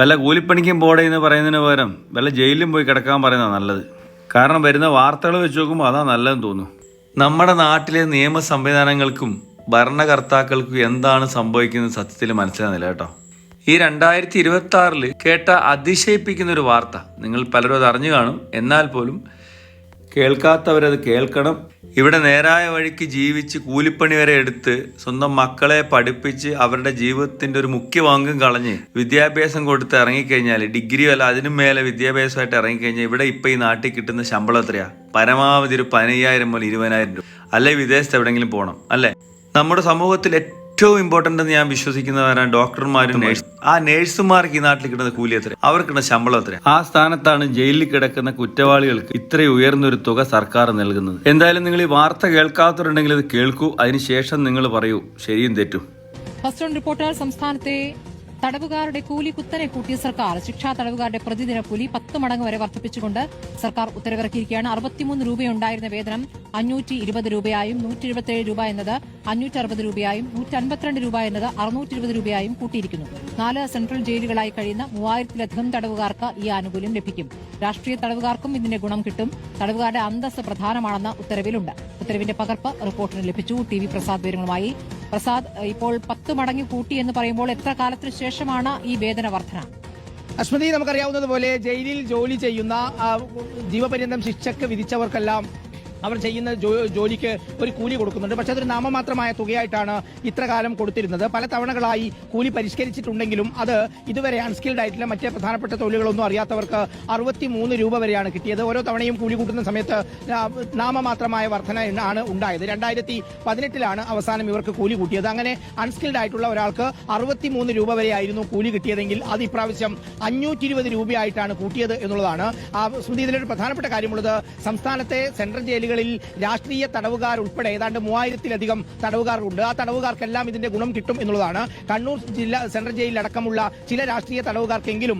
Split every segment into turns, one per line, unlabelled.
വല്ല കൂലിപ്പണിക്കും പോടെ എന്ന് പറയുന്നതിന് പകരം വല്ല ജയിലിലും പോയി കിടക്കാൻ പറയുന്നതാണ് നല്ലത്. കാരണം വരുന്ന വാർത്തകൾ വെച്ച് നോക്കുമ്പോൾ അതാ നല്ലതെന്ന് തോന്നുന്നു നമ്മുടെ നാട്ടിലെ നിയമ സംവിധാനങ്ങൾക്കും ഭരണകർത്താക്കൾക്കും എന്താണ് സംഭവിക്കുന്നത് സത്യത്തിൽ മനസ്സിലാകുന്നില്ല കേട്ടോ. ഈ രണ്ടായിരത്തി ഇരുപത്തി ആറിൽ കേട്ട അതിശയിപ്പിക്കുന്ന ഒരു വാർത്ത. നിങ്ങൾ പലരും അത് അറിഞ്ഞു കാണും. എന്നാൽ പോലും കേൾക്കാത്തവരത് കേൾക്കണം. ഇവിടെ നേരായ വഴിക്ക് ജീവിച്ച് കൂലിപ്പണി വരെ എടുത്ത് സ്വന്തം മക്കളെ പഠിപ്പിച്ച് അവരുടെ ജീവിതത്തിന്റെ ഒരു മുഖ്യ പങ്കും കളഞ്ഞ് വിദ്യാഭ്യാസം കൊടുത്ത് ഇറങ്ങിക്കഴിഞ്ഞാൽ ഡിഗ്രി അല്ല അതിനും മേലെ വിദ്യാഭ്യാസമായിട്ട് ഇറങ്ങിക്കഴിഞ്ഞാൽ ഇവിടെ ഇപ്പൊ ഈ നാട്ടിൽ കിട്ടുന്ന ശമ്പളം എത്രയാ? പരമാവധി ഒരു പതിനയ്യായിരം മുതൽ ഇരുപതിനായിരം രൂപ. അല്ലെ വിദേശത്ത് എവിടെയെങ്കിലും പോകണം അല്ലേ? നമ്മുടെ സമൂഹത്തിൽ ഏറ്റവും ഇമ്പോർട്ടന്റ് എന്ന് ഞാൻ വിശ്വസിക്കുന്നവരാണ് ഡോക്ടർമാരും നേഴ്സ് ആ നേഴ്സുമാർക്ക് ഈ നാട്ടിൽ കിട്ടുന്ന കൂലി എത്ര? അവർക്ക് കിട്ടുന്ന ശമ്പളം എത്ര? ആ സ്ഥാനത്താണ് ജയിലിൽ കിടക്കുന്ന കുറ്റവാളികൾക്ക് ഇത്രയും ഉയർന്നൊരു തുക സർക്കാർ നൽകുന്നത്. എന്തായാലും നിങ്ങൾ ഈ വാർത്ത കേൾക്കാത്തവരുണ്ടെങ്കിൽ ഇത് കേൾക്കൂ. അതിനുശേഷം നിങ്ങൾ പറയൂ. ശരിയും തെറ്റും.
ഫസ്റ്റ് റിപ്പോർട്ടർ സംസ്ഥാനത്തെ തടവുകാരുടെ കൂലി കുത്തനെ കൂട്ടിയ സർക്കാർ. ശിക്ഷാ തടവുകാരുടെ പ്രതിദിന കൂലി പത്ത് മടങ്ങ് വരെ വർദ്ധിപ്പിച്ചുകൊണ്ട് സർക്കാർ ഉത്തരവിറക്കിയിരിക്കുകയാണ്. അറുപത്തിമൂന്ന് രൂപയുണ്ടായിരുന്ന വേതനം അഞ്ഞൂറ്റി ഇരുപത് രൂപയായും നൂറ്റി എഴുപത്തിയേഴ് രൂപ എന്നത് അഞ്ഞൂറ്റി അറുപത് രൂപയായും നൂറ്റി അൻപത്തിരണ്ട് രൂപ എന്നത് അറുന്നൂറ്റി ഇരുപത് രൂപയായും കൂട്ടിയിരിക്കുന്നു. നാല് സെൻട്രൽ ജയിലുകളായി കഴിയുന്ന മൂവായിരത്തിലധികം തടവുകാർക്ക് ഈ ആനുകൂല്യം ലഭിക്കും. രാഷ്ട്രീയ തടവുകാർക്കും ഇതിന്റെ ഗുണം കിട്ടും. തടവുകാരുടെ അന്തസ്സ് പ്രധാനമാണെന്ന ഉത്തരവിലുണ്ട്. ഉത്തരവിന്റെ പകർപ്പ് റിപ്പോർട്ടിന് ലഭിച്ചു. ടി വി പ്രസാദ് വിവരങ്ങളുമായി പ്രസാദ് ഇപ്പോൾ പത്ത് മടങ്ങി കൂട്ടി എന്ന് പറയുമ്പോൾ എത്ര കാലത്തിന് ശേഷമാണ് ഈ വേതന വർധന?
അശ്മതി നമുക്കറിയാവുന്നതുപോലെ ജയിലിൽ ജോലി ചെയ്യുന്ന ജീവപര്യന്തം ശിക്ഷക്ക് വിധിച്ചവർക്കെല്ലാം അവർ ചെയ്യുന്ന ജോലിക്ക് ഒരു കൂലി കൊടുക്കുന്നുണ്ട്. പക്ഷെ അതൊരു നാമമാത്രമായ തുകയായിട്ടാണ് ഇത്ര കാലം കൊടുത്തിരുന്നത്. പല തവണകളായി കൂലി പരിഷ്കരിച്ചിട്ടുണ്ടെങ്കിലും അത് ഇതുവരെ അൺസ്കിൽഡ് ആയിട്ടുള്ള മറ്റേ പ്രധാനപ്പെട്ട തൊഴിലുകളൊന്നും അറിയാത്തവർക്ക് അറുപത്തി മൂന്ന് രൂപ വരെയാണ് കിട്ടിയത്. ഓരോ തവണയും കൂലി കൂട്ടുന്ന സമയത്ത് നാമമാത്രമായ വർധന ആണ് ഉണ്ടായത്. രണ്ടായിരത്തി പതിനെട്ടിലാണ് അവസാനം ഇവർക്ക് കൂലി കൂട്ടിയത്. അങ്ങനെ അൺസ്കിൽഡ് ആയിട്ടുള്ള ഒരാൾക്ക് അറുപത്തിമൂന്ന് രൂപ വരെയായിരുന്നു കൂലി കിട്ടിയതെങ്കിൽ അത് ഇപ്രാവശ്യം അഞ്ഞൂറ്റി ഇരുപത് രൂപയായിട്ടാണ് കൂട്ടിയത് എന്നുള്ളതാണ്. ആ സ്മൃതി ഇതിലൊരു പ്രധാനപ്പെട്ട കാര്യമുള്ളത് സംസ്ഥാനത്തെ സെൻട്രൽ ജയിലുകളിൽ രാഷ്ട്രീയ തടവുകാർ ഉൾപ്പെടെ ഏതാണ്ട് മൂവായിരത്തിലധികം തടവുകാർ ഉണ്ട് ആ തടവുകാർക്കെല്ലാം ഇതിന്റെ ഗുണം കിട്ടും എന്നുള്ളതാണ്. കണ്ണൂർ ജില്ല സെൻട്രൽ ജയിലിൽ അടക്കമുള്ള ചില രാഷ്ട്രീയ തടവുകാർക്കെങ്കിലും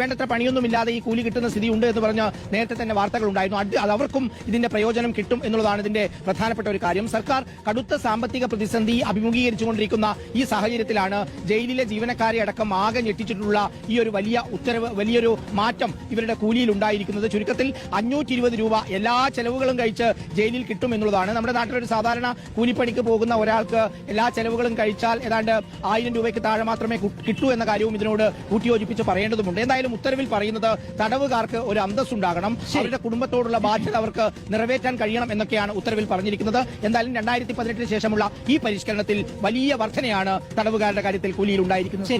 വേണ്ടത്ര പണിയൊന്നുമില്ലാതെ ഈ കൂലി കിട്ടുന്ന സ്ഥിതി ഉണ്ട് എന്ന് പറഞ്ഞ് നേരത്തെ തന്നെ വാർത്തകൾ ഉണ്ടായിരുന്നു അത് അവർക്കും ഇതിന്റെ പ്രയോജനം കിട്ടും എന്നുള്ളതാണ് ഇതിന്റെ പ്രധാനപ്പെട്ട ഒരു കാര്യം. സർക്കാർ കടുത്ത സാമ്പത്തിക പ്രതിസന്ധി അഭിമുഖീകരിച്ചുകൊണ്ടിരിക്കുന്ന ഈ സാഹചര്യത്തിലാണ് ജയിലിലെ ജീവനക്കാരെ അടക്കം ആകെ ഞെട്ടിച്ചിട്ടുള്ള ഈ ഒരു വലിയ ഉത്തരവ് വലിയൊരു മാറ്റം ഇവരുടെ കൂലിയിൽ ഉണ്ടായിരിക്കുന്നത് ചുരുക്കത്തിൽ അഞ്ഞൂറ്റി രൂപ എല്ലാ ചെലവുകളും കഴിച്ച് ജയിലിൽ കിട്ടും എന്നുള്ളതാണ്. നമ്മുടെ നാട്ടിലൊരു സാധാരണ കൂലിപ്പണിക്ക് പോകുന്ന ഒരാൾക്ക് എല്ലാ ചെലവുകളും കഴിച്ചാൽ ഏതാണ്ട് ആയിരം രൂപയ്ക്ക് താഴെ മാത്രമേ കിട്ടൂ എന്ന കാര്യവും ഇതിനോട് കൂട്ടിയോജിപ്പിച്ച് പറയേണ്ടതുണ്ട് എന്തായാലും ഉത്തരവിൽ പറയുന്നത് തടവുകാർക്ക് ഒരു അന്തസ് ഉണ്ടാകണം അവരുടെ കുടുംബത്തോടുള്ള ബാധ്യത അവർക്ക് നിറവേറ്റാൻ കഴിയണം എന്നൊക്കെയാണ് ഉത്തരവിൽ പറഞ്ഞിരിക്കുന്നത്. എന്തായാലും രണ്ടായിരത്തി പതിനെട്ടിന് ശേഷമുള്ള ഈ പരിഷ്കരണത്തിൽ വലിയ വർധനയാണ് തടവുകാരുടെ കാര്യത്തിൽ കൂലിയിൽ ഉണ്ടായിരിക്കുന്നത്.